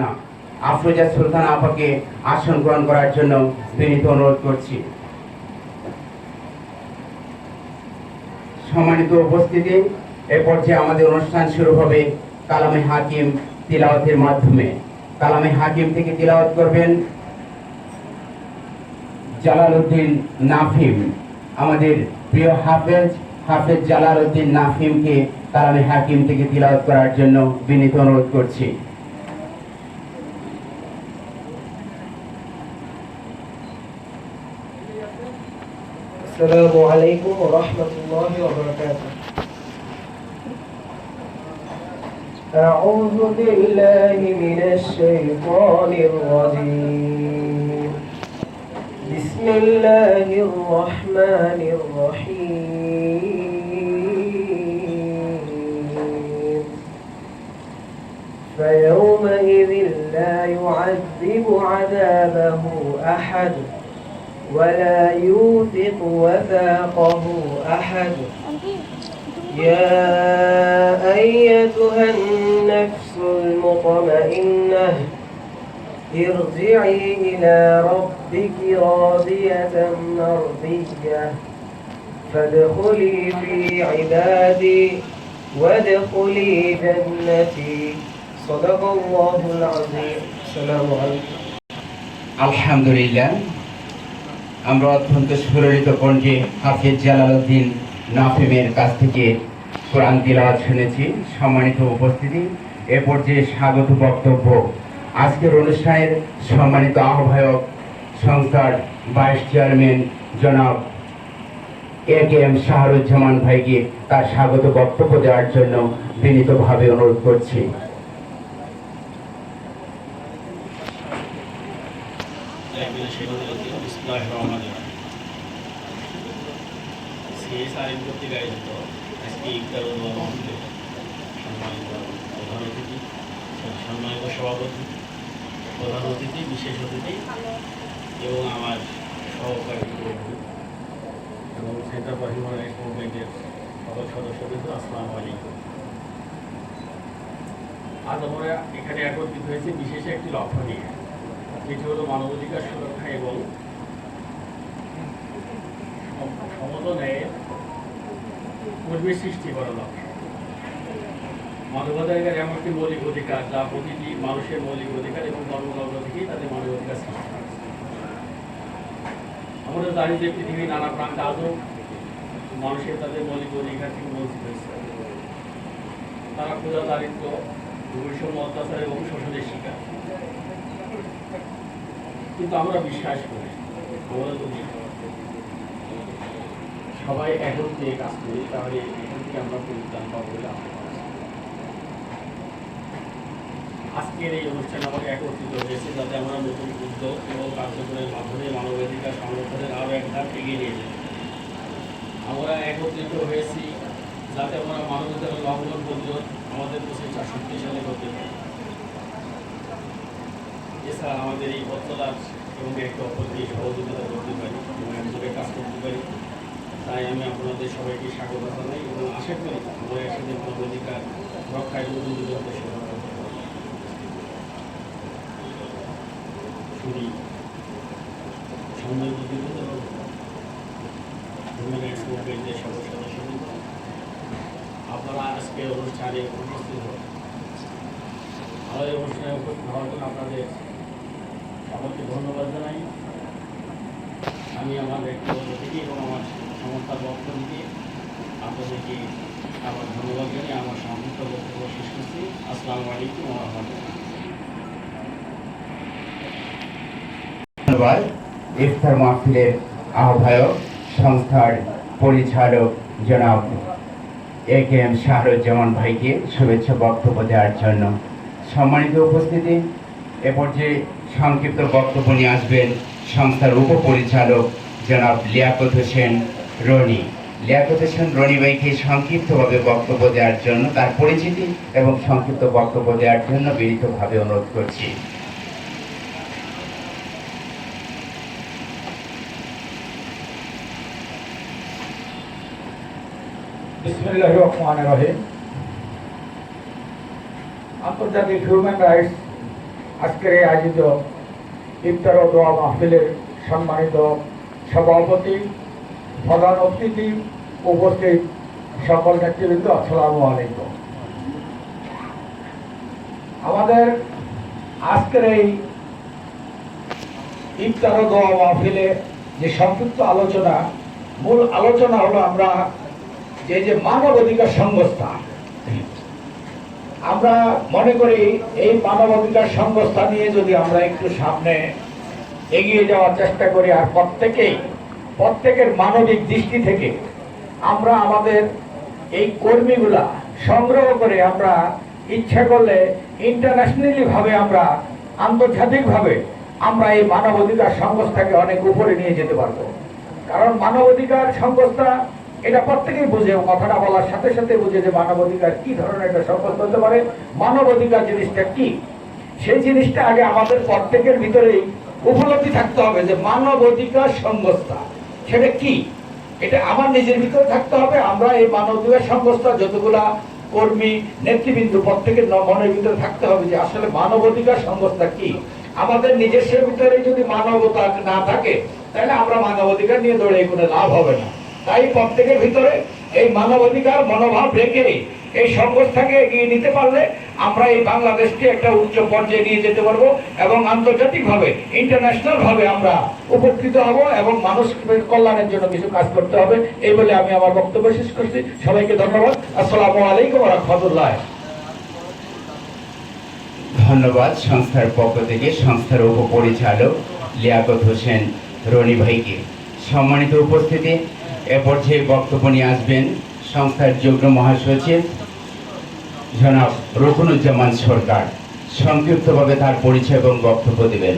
সুলতানা আফরোজা সুলতানা আপাকে আসন গ্রহণ করার জন্য বিনীত অনুরোধ করছি। সম্মানিত উপস্থিতি, এ পর্যায়ে আমাদের অনুষ্ঠান শুরু হবে কালামে হাকিম তিলাওয়াতের মাধ্যমে। কালামে হাকিম থেকে তিলাওয়াত করবেন জালালউদ্দিন নাফিম। আমাদের প্রিয় হাফেজ হাফেজ জালালউদ্দিন নাফিমকে কালামে হাকিম থেকে তিলাওয়াত করার জন্য বিনীত অনুরোধ করছি। السلام عليكم ورحمة الله وبركاته. أعوذ بالله من الشيطان الرجيم. بسم الله الرحمن الرحيم. فيومئذ لا يعذب عذابه أحد. ولا يوثق وثاقه أحد. يا أيتها النفس المطمئنة ارجعي إلى ربك راضية مرضية. فادخلي في عبادي وادخلي جنتي. صدق الله العظيم. السلام عليكم. الحمد لله. আমরা অত্যন্ত সুরলিত কণ্ঠে হাফিজ জালালউদ্দিন নাফিমের কাছ থেকে কোরআন তিলাওয়াত শুনেছি। সম্মানিত উপস্থিতি, এ পর্যায়ে স্বাগত বক্তব্য আজকের অনুষ্ঠানের সম্মানিত আহ্বায়ক সংস্থার ভাইস চেয়ারম্যান জনাব এ কে এম শাহরুজ্জামান ভাইকে তার স্বাগত বক্তব্য দেওয়ার জন্য বিনীতভাবে অনুরোধ করছি। প্রধান অতিথি সভাপতি প্রধান অতিথি বিশেষ অতিথি এবং আমার সহকারী এবং সেন্টার রাইটস মুভমেন্টের সকল আলাইকুম আজ আমরা এখানে একত্রিত হয়েছি বিশেষ একটি লক্ষ্য নিয়ে। যেটি হলো মানবাধিকার সুরক্ষা এবং সমতনের পরিবেশ সৃষ্টি করা লক্ষ্য। মানবাধিকার এমন একটি মৌলিক অধিকার যা প্রতিটি মানুষের মৌলিক অধিকার এবং জন্মলগ্ন থেকেই তাদের মানবাধিকার সৃষ্টি আমরা জানি যে পৃথিবীর নানা প্রান্তে আজও মানুষের তাদের মৌলিক অধিকার থেকে বঞ্চিত হয়েছে। তারা ক্ষুদা দারিদ্র বৈষম্য অত্যাচার এবং শোষণের শিকার। কিন্তু আমরা বিশ্বাস করি। আমরা যদি সবাই এখন একত্রে কাজ করি, তাহলে এখান থেকে আমরা পরিত্রাণ পাবো বলে আজকের এই অনুষ্ঠান আমাকে একত্রিত হয়েছে, যাতে আমরা নতুন উদ্যোগ এবং কার্যক্রমের মাধ্যমে মানবাধিকার সংরক্ষণের আরও এক ধাপ এগিয়ে নিয়ে যাই। আমরা একত্রিত হয়েছি, যাতে আমরা মানবাধিকার লঙ্ঘন প্রতিরোধ আমাদের প্রচেষ্টা শক্তিশালী করতে পারি। এছাড়া আমাদের এই পথচলার এবং একে অপরকে সহযোগিতা করতে পারি, এবং কাজ করতে পারি। তাই আমি আপনাদের সবাইকে স্বাগত জানাই এবং আশা করি আমরা একসাথে মানবাধিকার রক্ষায় পারি। শুনি। আপনারা আজকে অনুষ্ঠানে উপস্থিত হন। আমাদের অনুষ্ঠানে উপস্থিত হওয়ার জন্য আপনাদের সকলকে ধন্যবাদ জানাই। আমি আমার ব্যক্তিগত থেকে এবং আমার সংস্থার পক্ষ থেকে আপনাদেরকে আবার ধন্যবাদ জানিয়ে আমার সংক্ষিপ্ত বক্তব্য শেষ করছি। আসসালামু আলাইকুম ধন্যবাদ। ইফতার মাহফিলের আহ্বায়ক, সংস্থার পরিচালক জনাব এ কে এম শাহরুজ্জামান ভাইকে শুভেচ্ছা বক্তব্য দেওয়ার জন্য সম্মানিত উপস্থিতি। এ পর্যায়ে সংক্ষিপ্ত বক্তব্য নিয়ে আসবেন সংস্থার উপপরিচালক জনাব লিয়াকত হোসেন রনি। লিয়াকত হোসেন রনি ভাইকে সংক্ষিপ্তভাবে বক্তব্য দেওয়ার জন্য, তার পরিচিতি এবং সংক্ষিপ্ত বক্তব্য দেওয়ার জন্য বিনীতভাবে অনুরোধ করছি। আন্তর্জাতিক হিউম্যান রাইটস আজকের এই আয়োজিত ইফতার ও দোয়া মাহফিলের সম্মানিত সভাপতি, প্রধান অতিথি উপস্থিত সকল নেতৃবৃন্দ, আসসালামু আলাইকুম। আমাদের আজকের এই ইফতার ও দোয়া মাহফিলে যে সংক্ষিপ্ত আলোচনা, মূল আলোচনা হলো আমরা যে যে মানব অধিকার সংস্থা আমরা মনে করি এই মানবাধিকার সংস্থা নিয়ে যদি আমরা একটু সামনে এগিয়ে যাওয়ার চেষ্টা করি, আর প্রত্যেকেই, প্রত্যেকের মানবিক দৃষ্টি থেকে আমরা আমাদের এই কর্মীগুলা সংগ্রহ করে আমরা ইচ্ছা করলে ইন্টারন্যাশনালি ভাবে আমরা, আন্তর্জাতিকভাবে আমরা এই মানবাধিকার সংস্থাকে অনেক উপরে নিয়ে যেতে পারব। কারণ মানবাধিকার সংস্থা এটা প্রত্যেকেই বুঝে কথাটা বলার সাথে সাথে বুঝে যে মানবাধিকার কি ধরনের একটা সংস্থা হতে পারে। মানবাধিকার জিনিসটা কি? সেই জিনিসটা আগে আমাদের প্রত্যেকের ভিতরেই উপলব্ধি থাকতে হবে যে মানবাধিকার সংস্থা। সেটা কি? এটা আমার নিজের ভিতরে থাকতে হবে, আমরা এই মানবাধিকার সংস্থা যতগুলা কর্মী, নেতৃবৃন্দ, প্রত্যেকের মনের ভিতরে থাকতে হবে যে আসলে মানব অধিকার সংস্থা কি? আমাদের নিজস্ব ভিতরে যদি মানবতা না থাকে, তাহলে আমরা মানবাধিকার নিয়ে দৌড়ে কোনো লাভ হবে না। তাই প্রত্যেকের ভিতরে এই মানবাধিকার, মনোভাব রেখে এই সংস্থাকে এগিয়ে নিতে পারলে আমরা এই বাংলাদেশকে একটা উচ্চ পর্যায়ে নিয়ে যেতে পারব এবং আন্তর্জাতিকভাবে ইন্টারন্যাশনাল ভাবে আমরা উপকৃত হব এবং মানুষের কল্যাণের জন্য কিছু কাজ করতে হবে। এই বলে আমি আমার বক্তব্য শেষ করছি। সবাইকে ধন্যবাদ। আসসালামু আলাইকুম রহমতুল্লাহ ধন্যবাদ সংস্থার পক্ষ থেকে। সংস্থার উপপরিচালক লিয়াকত হোসেন রনি ভাইকে। সম্মানিত উপস্থিতি এ পর্যায়ে বক্তব্য নিয়ে আসবেন সংস্থার যুগ্ম মহাসচিব জনাব রকুনুজ্জামান সরকার। সংক্ষিপ্তভাবে তার পরিচয় এবং বক্তব্য দেবেন।